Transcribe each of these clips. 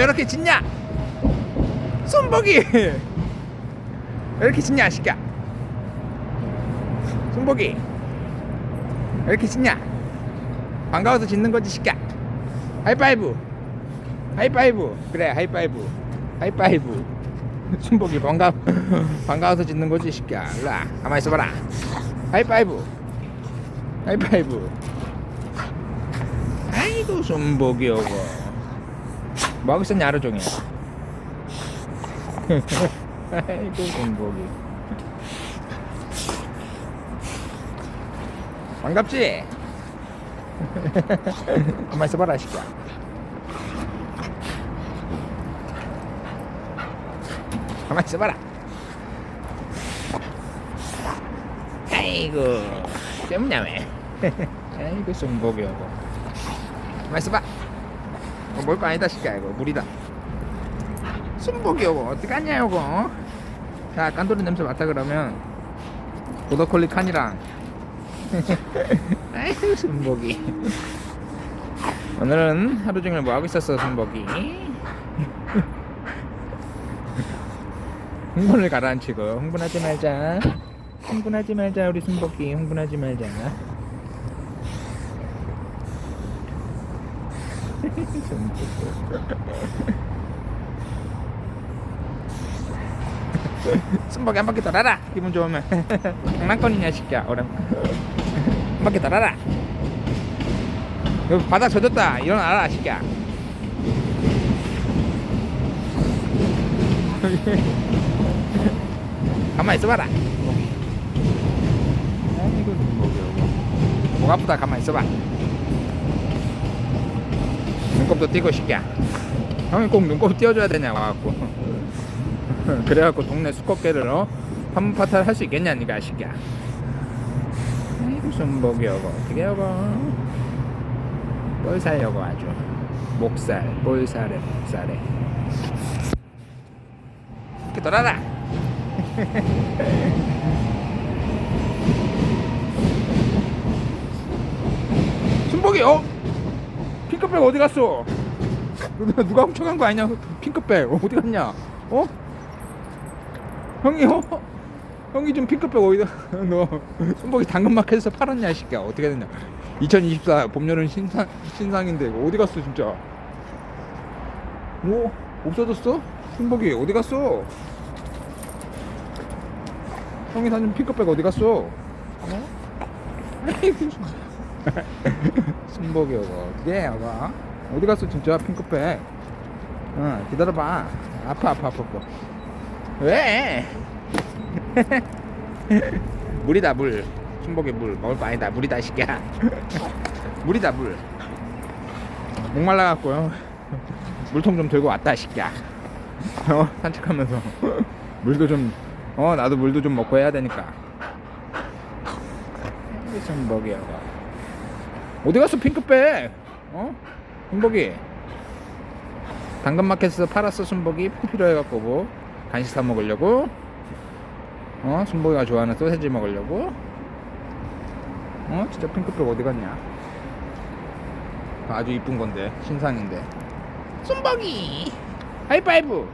왜 이렇게 짖냐? 손복이 왜 이렇게 짖냐 시끼야? 손복이 왜 이렇게 짖냐? 반가워서 짖는 거지 시끼야. 하이파이브. 하이파이브. 그래 하이파이브. 하이파이브. 순복이 반가 반가워서 짖는 거지 시끼야. 일로와 가만히 있어봐라. 하이파이브. 하이파이브. 아이고 순복이 오고 뭐 하고 있었냐 하루 종일 아이고 순복이 반갑지? 가만히 있어봐라 시끼야 가만히 있어봐라. 아이고, 때문냐 왜? 아이고, 순복이 오고. 가만히 있어봐. 어, 뭘거 아니다, 시끼야, 이거. 물이다. 순복이 오고, 어떡하냐, 요거. 자, 깐돌이 냄새 맡다 그러면, 보더콜리 칸이랑. 아이고, 순복이. 오늘은 하루 종일 뭐 하고 있었어, 순복이? 흥분을 가라앉히고 흥분하지 말자 흥분하지 말자 우리 순복이 흥분하지 말자 순복이 한 바퀴 돌아라. 기분 좋으면. 장난감이냐 시끼야. 오랜 한 바퀴 돌아라. 여기 바닥 젖었다. 일어나라 시끼야. 가만히 있어봐라. 아이고 목이 목 아프다. 가만히 있어봐. 눈곱도 띄고 시끼야. 형이 꼭 눈곱 띄워줘야 되냐 와갖고. 그래갖고 동네 수컷개를 어 판파탈 할 수 있겠냐 니가 시끼야. 아이고 순복이 여고 어떻게 여고. 볼살 여고 아주. 목살 볼살에 목살에. 이렇게 돌아라. 순복이 어? 핑크백 어디 갔어? 누가, 훔쳐간 거 아니냐? 핑크백 어디 갔냐? 어? 형이 어? 형이 좀 핑크백 어디다 너 순복이 당근마켓에서 팔았냐 이 새끼야 어떻게 됐냐 2024 봄 여름 신상 신상인데 어디 갔어 진짜 뭐 없어졌어? 순복이 어디 갔어? 형이 사준 핑크백 어디 갔어? 어? 순복이 여거. 어떻게 여거 어디 갔어 진짜? 핑크백. 어 기다려봐. 아파 아파 아파 아파. 왜? 물이다 물. 순복이 물. 먹을 거 아니다. 물이다 이 새끼야. 물이다 물. 목말라 갖고요. 물통 좀 들고 왔다 이 새끼야. 어 산책하면서. 물도 좀 어 나도 물도 좀 먹고 해야 되니까. 순복이 여거 어디 갔어 핑크백? 어? 순복이. 당근마켓에서 팔았어 순복이. 필요해갖고 뭐. 간식 사 먹으려고. 어? 순복이가 좋아하는 소세지 먹으려고. 어? 진짜 핑크백 어디 갔냐? 아주 이쁜 건데 신상인데. 순복이! 하이파이브!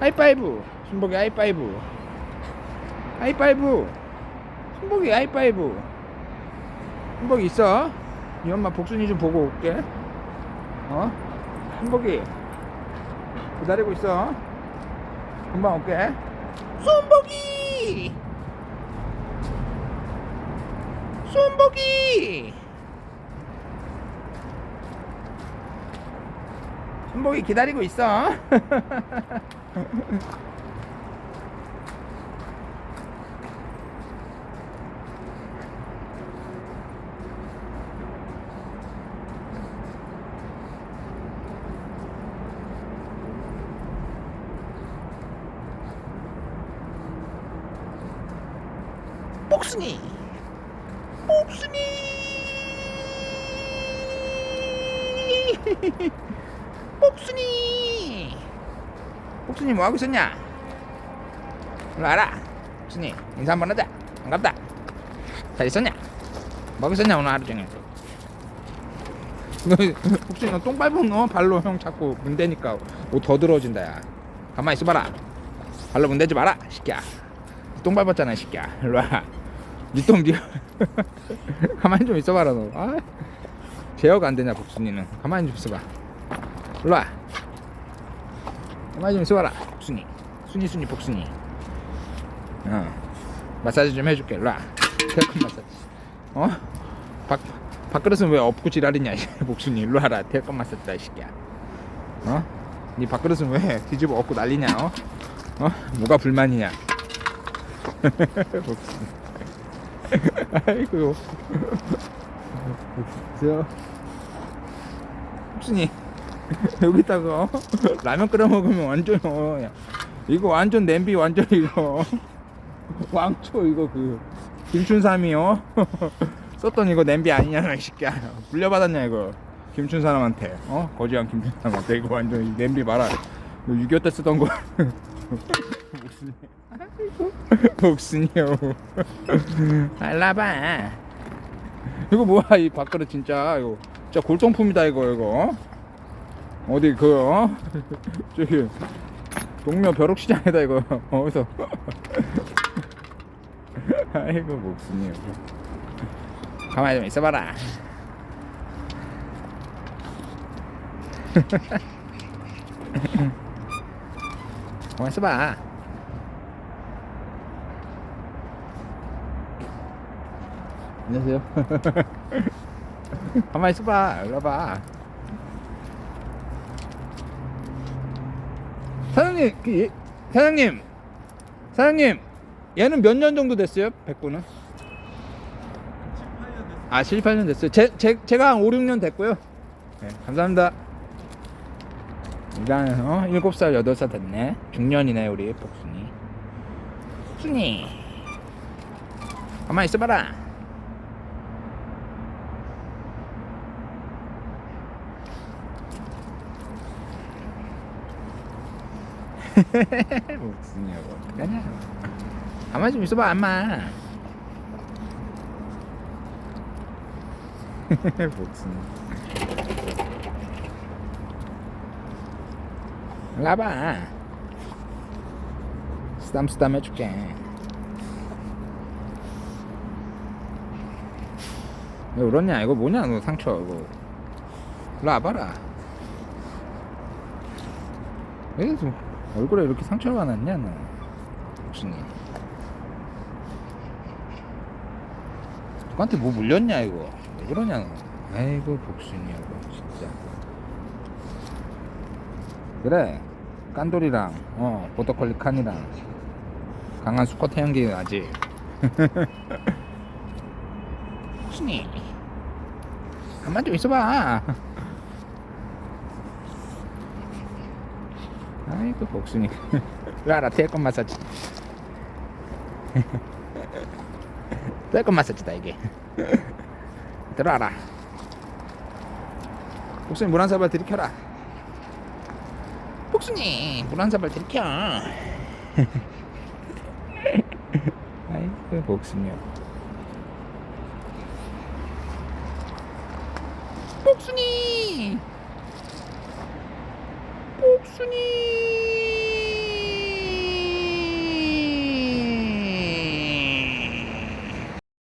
하이파이브! 순복이 하이파이브. 하이파이브! 순복이 하이파이브 순복이 있어? 이 엄마 복순이 좀 보고 올게. 어? 순복이 기다리고 있어. 금방 올게. 순복이! 순복이! 순복이 기다리고 있어 복순이 복순이 복순이 복순이 뭐하고 있었냐? 일로 와라. 복순이 인사 한번 하자. 반갑다. 잘 있었냐? 뭐하고 있었냐 오늘 하루 종일? 너 혹시 너똥 밟으면 너 발로 형 자꾸 문대니까 옷 더 들어진다 야. 가만히 있어봐라. 발로 문대지 마라 시끼야. 똥 밟았잖아 시끼야. 일로와 니똥 니 가만히 좀 있어봐라 너. 아, 제어가 안 되냐 복순이는. 가만히 좀 있어봐. 일로 와. 가만히 좀 있어봐라 복순이. 순이 순이 복순이. 어 마사지 좀 해줄게. 일로 와. 태클 마사지. 어? 밥, 밥그릇은 왜 엎고 지랄이냐 이 복순이 일로 와라. 태클 마사지다 이 새끼야. 어? 니 밥그릇은 왜 뒤집어 엎고 난리냐 어? 어? 뭐가 불만이냐. 복순이 아이고. 저 복순이 여기다가 어? 라면 끓여 먹으면 완전 어, 야. 이거 완전 냄비 완전 이거. 왕초 이거 그 김춘삼이 어? 썼던 이거 냄비 아니냐 이 새끼야. 물려받았냐 이거. 김춘 사람한테 어? 거지한 김춘 사람한테. 이거 완전 이 냄비 봐라. 이거 6.25때 쓰던 거 목순이 목순이요. 알라봐. 이거 뭐야 이 밥그릇 진짜. 이거 진짜 골동품이다 이거 이거. 어? 어디 그 어? 저기 동묘 벼룩시장에다 이거 어디서? 아이고 목순이 가만히 좀 있어봐라. 가만히 있어봐 안녕하세요. 가만히 있어봐. 일로 와봐. 사장님 그 예- 사장님. 사장님 얘는 몇 년 정도 됐어요 백구는? 아 7, 8년 됐어요. 제, 제, 제가 한 5, 6년 됐고요. 네, 감사합니다. 일단 어 7살 8살 됐네. 중년이네 우리 복순이. 복순이. 가만히 있어봐라 복순이하고 어떡하냐 가만히 좀 있어봐 복순이 일로 와봐. 쓰담쓰담 해줄게. 왜 울었냐? 이거 뭐냐 너 상처 이거. 일로 와봐라. 왜 얼굴에 이렇게 상처가 났냐 너? 복순이 누구한테 뭐 물렸냐 이거? 왜 그러냐 너? 아이고 복순이 하고 진짜. 그래 깐돌이랑 어 보더콜리 칸이랑 강한 수컷 태양기 나지. 복순이 가만 좀 있어봐 아이고 복순이. 라라 태권 마사지. 태권 마사지다 이게. 들어와라. 복순이 물 한 사발 들이켜라. 복순이 물 한 사발 들이켜. 아이고 복순이요. 복순이 복순이